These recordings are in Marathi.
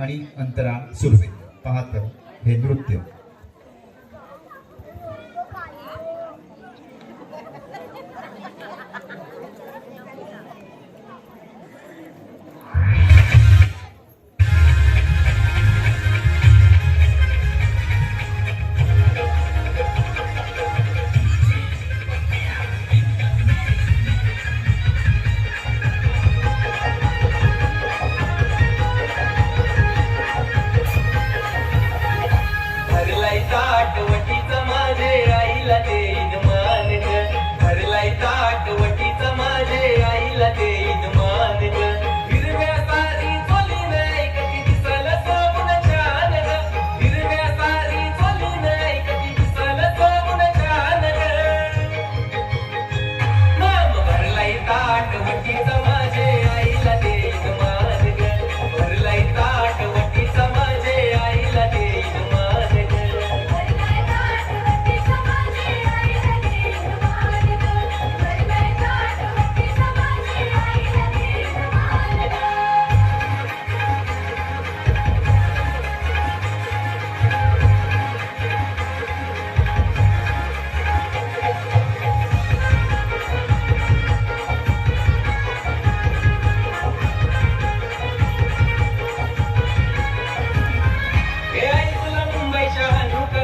आणि अंतरा सुरवे पाहत हे नृत्य kita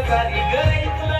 गारी गई तुला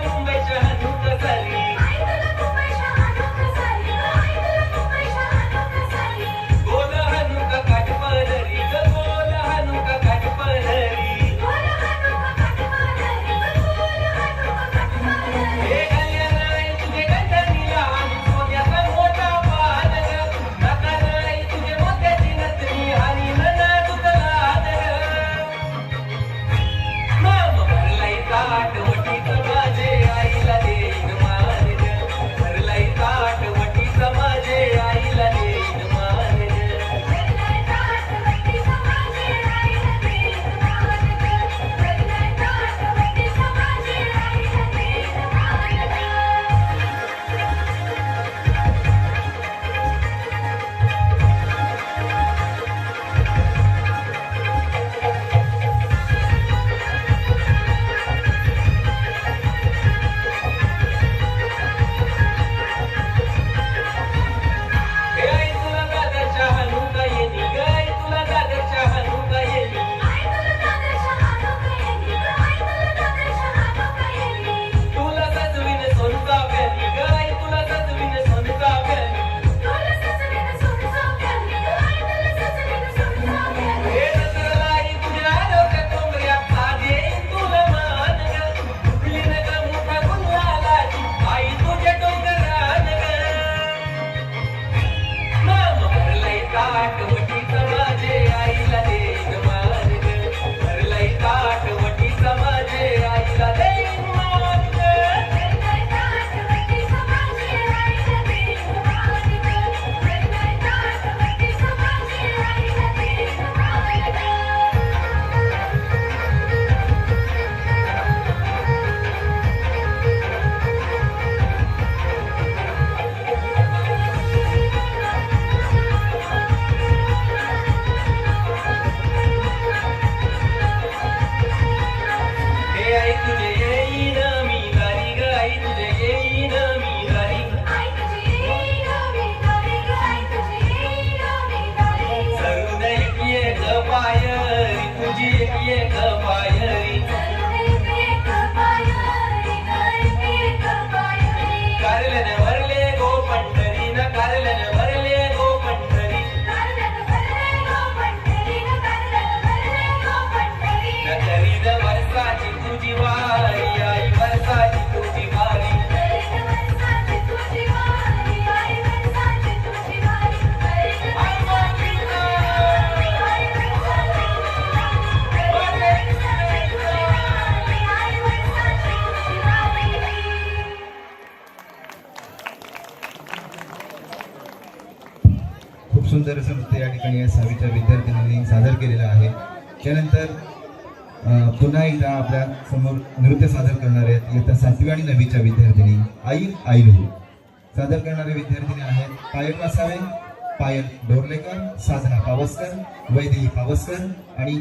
सुंदर असं नृत्य या ठिकाणी या सहावीच्या विद्यार्थिनींनी सादर केलेलं आहे. त्यानंतर पुन्हा एकदा आपल्यासमोर नृत्य सादर करणार आहेत. इयत्ता सातवी आणि नववीच्या विद्यार्थिनी आई आईलू सादर करणारे विद्यार्थिनी आहेत पायल वासावे पायल डोरलेकर साधना पावसकर वैदेही पावसकर आणि